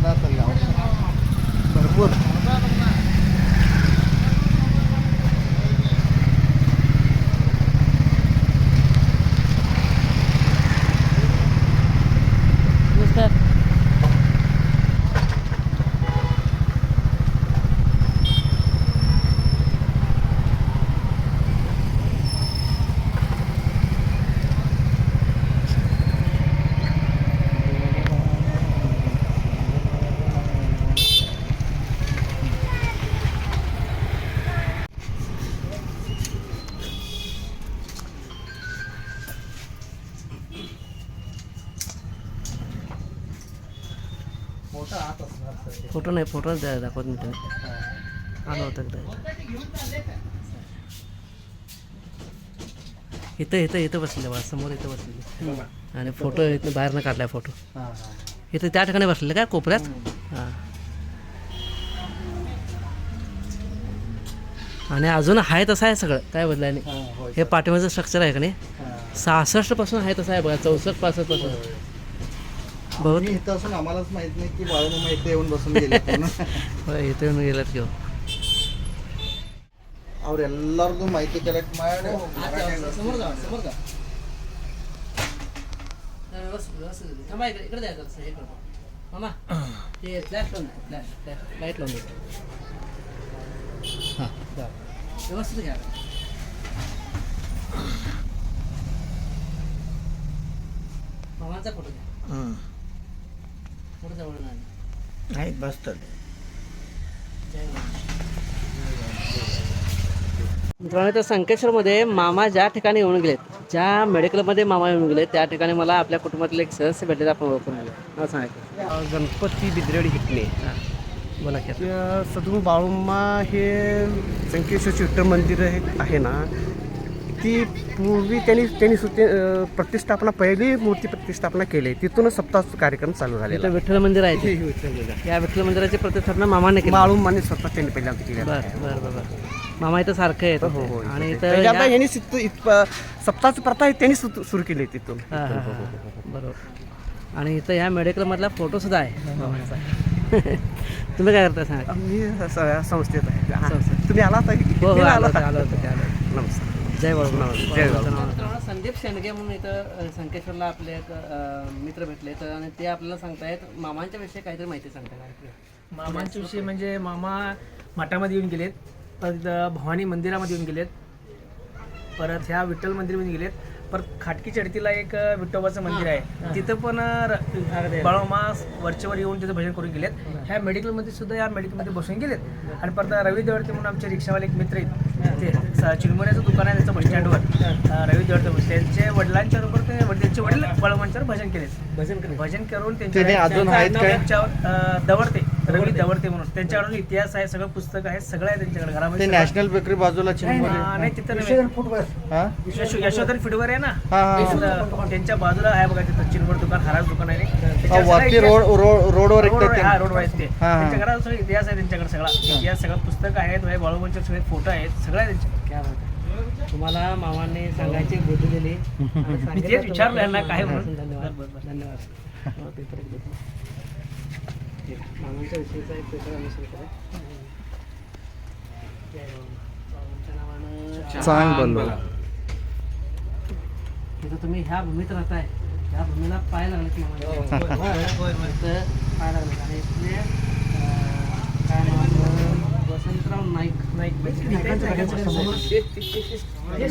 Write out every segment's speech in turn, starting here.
सुद्धा तर गाव भरपूर नमस्कार मोठा हात असणार सर फोटो नाही फोटो दाखवत मी तुम्ही आलो होतं एकदा इथं इथं इथं बसलेले बा समोर इथं बसलेले आणि फोटो इथं बाहेरनं काढलाय फोटो इथं त्या ठिकाणी बसलेले काय कोपऱ्यात हां आणि अजून आहे तसं आहे सगळं काय बदलाय नाही हां होय पाठीमागचं स्ट्रक्चर आहे का नाही. सहासष्टपासून आहे तसं आहे बघा चौसष्ट पासष्टपासून बहुत आम्ही इथं असून आम्हालाच माहित नाही की बाळूमामा इथे येऊन बसून गेले होय, इथं येऊन गेलात घेऊ ಅವ್ರು ಎಲ್ಲರಿಗೂ ಮಾಹಿತಿ ಕಲೆಕ್ಟ್ ಮಾಡಿ समोर जा बसतात. मित्रांनो तर संकेश्वरमध्ये मामा ज्या ठिकाणी येऊन गेलेत ज्या मेडिकलमध्ये मामा येऊन गेले त्या ठिकाणी मला आपल्या कुटुंबातले एक सदस्य भेटले आपण ओळखून आलो गणपती बिद्रेडी हिटणे बोला की सद्गुरू बाळूमा हे संकेश्वरचे विठ्ठल मंदिर आहे आहे ना. ती पूर्वी त्यांनी त्यांनी सु- ते, अं, प्रतिष्ठापना पहिली मूर्ती प्रतिष्ठापना केली. तिथूनच सप्ताह कार्यक्रम चालू झालेला. इथं विठ्ठल मंदिर आहे ते. हे आहे. या विठ्ठल मंदिराची प्रतिष्ठापना मामाने केली. बाळूमाने स्वतः त्यांनी पहिल्यांदा केली बर बर बर बर. मामा इथं सारखं येत हो हो आणि इथं पहिल्यांदा या- यांनी सप्ताहाची प्रथा आहे त्यांनी सुरू केली आहे तिथून. हा, हा, हा, हा. बरोबर. आणि इथं या मेडिकलमधला फोटो सुद्धा आहे. मामाचा. तुम्ही काय करता सांगा? मी स- संस्थेत आहे. हा. तुम्ही आलात आहे? हो हो आलो? होतो आलो आलो होतो. नमस्कार. जय बाळू जय बाळू. संदीप शेंडगे म्हणून इथं संकेश्वरला आपले एक मित्र भेटले तर आणि ते आपल्याला सांगतायत. मामांच्या विषयी काहीतरी माहिती सांगताय मामांच्या विषयी म्हणजे मामा मठामध्ये येऊन गेलेत परत इथं भवानी मंदिरामध्ये येऊन गेलेत परत ह्या विठ्ठल मंदिरमध्ये गेलेत. परत खाटकी चढतीला एक विठोबाचं मंदिर आहे. तिथं पण बाळोमा वरचेवर येऊन तिथं भजन करून गेलेत. ह्या मेडिकलमध्ये सुद्धा या मेडिकलमध्ये बसून गेलेत. आणि परत रवी देवडते म्हणून आमचे रिक्षावाले एक मित्र आहेत. चिरमुऱ्याचं दुकान आहे त्यांचं बस स्टँडवर अ, रवी म्हणून. त्यांचे वडिलांच्या बरोबर ते त्यांचे वडील बाळोमांच्यावर भजन केलेत भजन भजन करून त्याने त्यांच्या अजून आहेत काय? त्यांच्यावर अं, दवडते रवी दवडते म्हणून. त्यांच्याकडून इतिहास आहे सगळं पुस्तक आहे सगळं आहे त्यांच्याकडे. ते घरामध्ये नॅशनल बेकरी बाजूला नाही तिथं. हा? यशोधर फिडवर आहे ना? हा हा त्यांच्या बाजूला आहे बघा तिथं. चिरवड दुकान हराज दुकान आहे. रोडवर हा रोडवर आहेत ते. हा, हा. त्यांच्या घरात सगळं इतिहास आहे त्यांच्याकडे सगळा. इतिहास सगळं पुस्तक आहेत बाळूबांचे सगळे फोटो आहेत सगळं आहे त्यांच्याकडे क्या. तुम्हाला मामांनी सांगायची बुद्धी दिली. मी तेच विचारलं यांना काय म्हणून. धन्यवाद. धन्यवाद. हो, पेपर एक देतो. मामांच्या विषयीचा एक पेपर आम्ही सुरू करू. चांग तुम्ही ह्या भूमीत राहताय. ह्या भूमीला पाय लागलेत मामांचे. इथं पाय लागलेत. आणि इथले अं, काय नाव आपलं? वसंतराव नाईक नाईक हे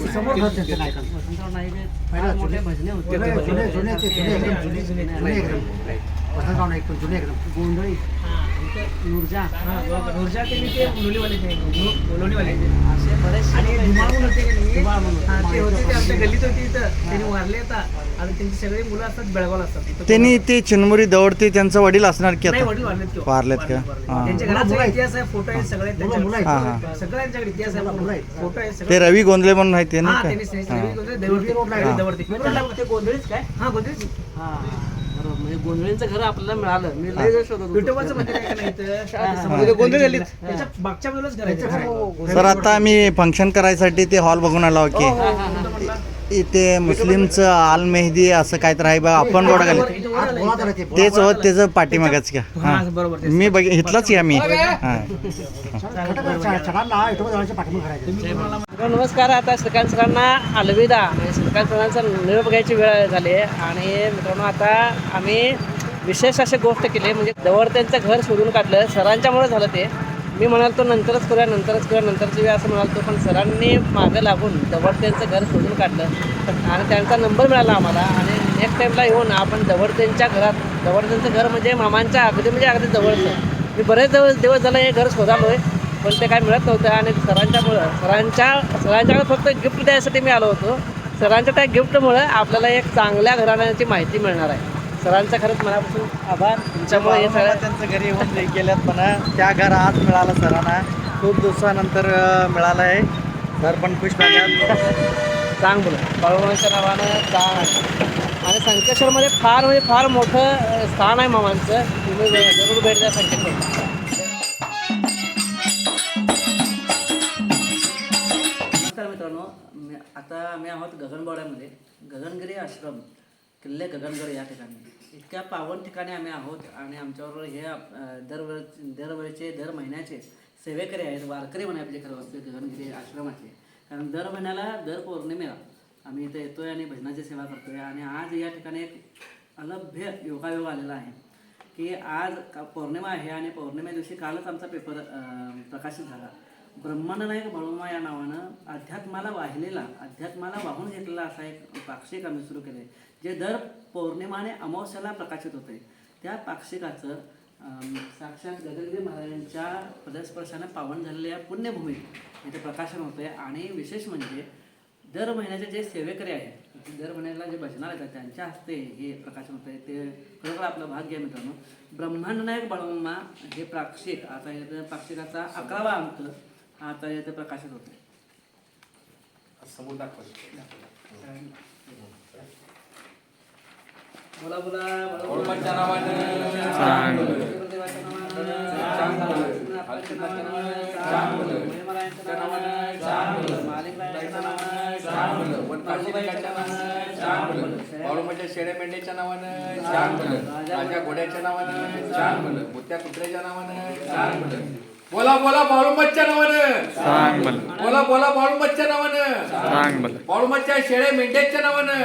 गोंधळी नुरजा नुरजा ते मी ते लोणीवाले ते नु- लोणीवाले असे बरेचसे आणि धुमाळ म्हणून होते का नाही? धुमाळ म्हणून. हा, ते होते ते आमच्या गल्लीत होती इथं त्यांनी वारले आता आणि त्यांची सगळी मुलं असतात बेळगावला असतात इथं त्यांनी ते चिनमुरी दौडते त्यांचं वडील असणार की नाही आता वडील वारलेत का? हा. त्यांच्या घरात इतिहास आहे फोटो आहे सगळे त्यांच्याकडे हा, हा. सगळं त्यांच्याकडे इतिहास आहे फोटो आहे सगळं ते रवी गोंधळे म्हणून आहे ते ना हा, हा हा म्हणजे गोंधळींचं घर आपल्याला मिळालं. मी लय दिवस शोधत होतो. विठोबाचं मंदिर आहे का नाही इथं? समोर इथं गोंधळ गल्लीत त्याच्या मागच्या बाजूलाच घर आहे त्याचं. सर आता आम्ही फंक्शन करायसाठी ते हॉल बघून आलो की. म्हटलं? इथे मुस्लिमचं आल मेहदी असं काय तर आहे बा आपण गोडा घाली. तेच हो त्याचं पाठीमागच का हा, बरोबर तेच. मी बघ इथलाच या मी. नमस्कार आता श्रीकांत सरांना अलविदा. म्हणजे श्रीकांत सरांचा निरोप घ्यायची वेळ झाली आहे. आणि मित्रांनो आता आम्ही विशेष अशी गोष्ट केली म्हणजे जवळ त्यांचं घर शोधून काढलं. सरांच्यामुळे झालं ते. मी म्हणाल तो नंतरच करूया नंतरच करूया नंतरची वेळ असं म्हणाल तो. पण सरांनी मागं लागून जवळ त्यांचं घर शोधून काढलं. आणि त्यांचा नंबर मिळाला आम्हाला. आणि नेक्स्ट टाईमला येऊन आपण जवळ त्यांच्या घरात जवळ त्यांचं घर म्हणजे मामांच्या अगदी म्हणजे अगदी जवळचं. मी बरेच दिवस दिवस झालं हे घर शोधालोय पण ते काय मिळत नव्हतं. आणि सरांच्यामुळं सरांच्या सरांच्याकडे फक्त गिफ्ट द्यायसाठी मी आलो होतो. सरांच्या त्या गिफ्टमुळं आपल्याला एक चांगल्या घराण्याची माहिती मिळणार आहे. सरांचा खरंच मनापासून आभार. तुमच्यामुळे हे सगळं त्यांचं घरी येऊन गेल्यात पण त्या घर आज मिळालं सरांना. खूप दिवसानंतर मिळालं आहे सर पण खुश झाल्यात. चांग बोला बाळूमामांच्या नावानं चांग आहे. आणि संकेश्वरमध्ये फार म्हणजे फार मोठं स्थान आहे मामांचं. तुम्ही जरूर भेट द्या संकेश्वर. नमस्कार मित्रांनो. मी आता आम्ही आहोत गगनबावड्यामध्ये. गगनगिरी आश्रम. किल्ले गगनगड या ठिकाणी. इतक्या पावन ठिकाणी आम्ही आहोत आणि आमच्याबरोबर हे दरवर दरवेळ दरवेळेचे दर महिन्याचे सेवेकरी आहेत. वारकरी म्हणे आपले खरं असते गगनगिरी आश्रमाचे. कारण दर महिन्याला दर पौर्णिमेला आम्ही इथे येतोय आणि भजनाची सेवा करतोय. आणि आज या ठिकाणी एक अलभ्य योगायोग आलेला आहे की आज का पौर्णिमा आहे आणि पौर्णिमे दिवशी कालच आमचा पेपर प्रकाशित झाला. ब्रह्मांडनायक बळुमा या नावानं अध्यात्माला वाहिलेला अध्यात्माला वाहून घेतलेला असा एक पाक्षिक आम्ही सुरू केले जे दर पौर्णिमाने अमावस्याला प्रकाशित होते त्या पाक्षिकाचं साक्षात गगनदेव महाराजांच्या पदस्पर्शाने पावन झालेल्या पुण्यभूमीत इथे प्रकाशन होते आणि विशेष म्हणजे दर महिन्याचे जे सेवेकरी आहेत दर महिन्याला जे भजनाला येतात त्यांच्या हस्ते हे प्रकाशन होतं ते खरोखर आपलं भाग्य आहे मित्रांनो. ब्रह्मांडनायक बळवम्मा हे प्राक्षिक आता हे पाक्षिकाचा अकरावा अंक. आता इथे प्रकाशित होते. बोला बोला नावानं. वनपाशिकाच्या नावानं छान म्हणलं बाळूमाच्या शेळ्या मेंढ्याच्या नावानं छान म्हणलं माझ्या घोड्याच्या नावानं छान म्हणलं मोत्या कुत्र्याच्या नावानं छान म्हणलं बोला बोला बाळूमाच्या नावानं. बोला बोला बाळूमाच्या नावानं. बाळूमाच्या शेळ्या मेंढ्याच्या नावानं.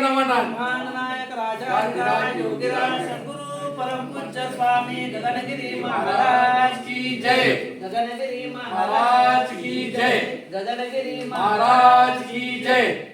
नावानं. ब्रह्मांडनायक राजा योगीराज सद्गुरु परमपूज्य स्वामी गगनगिरी महाराज की जय. गगनगिरी महाराज की जय. गगनगिरी महाराज की जय.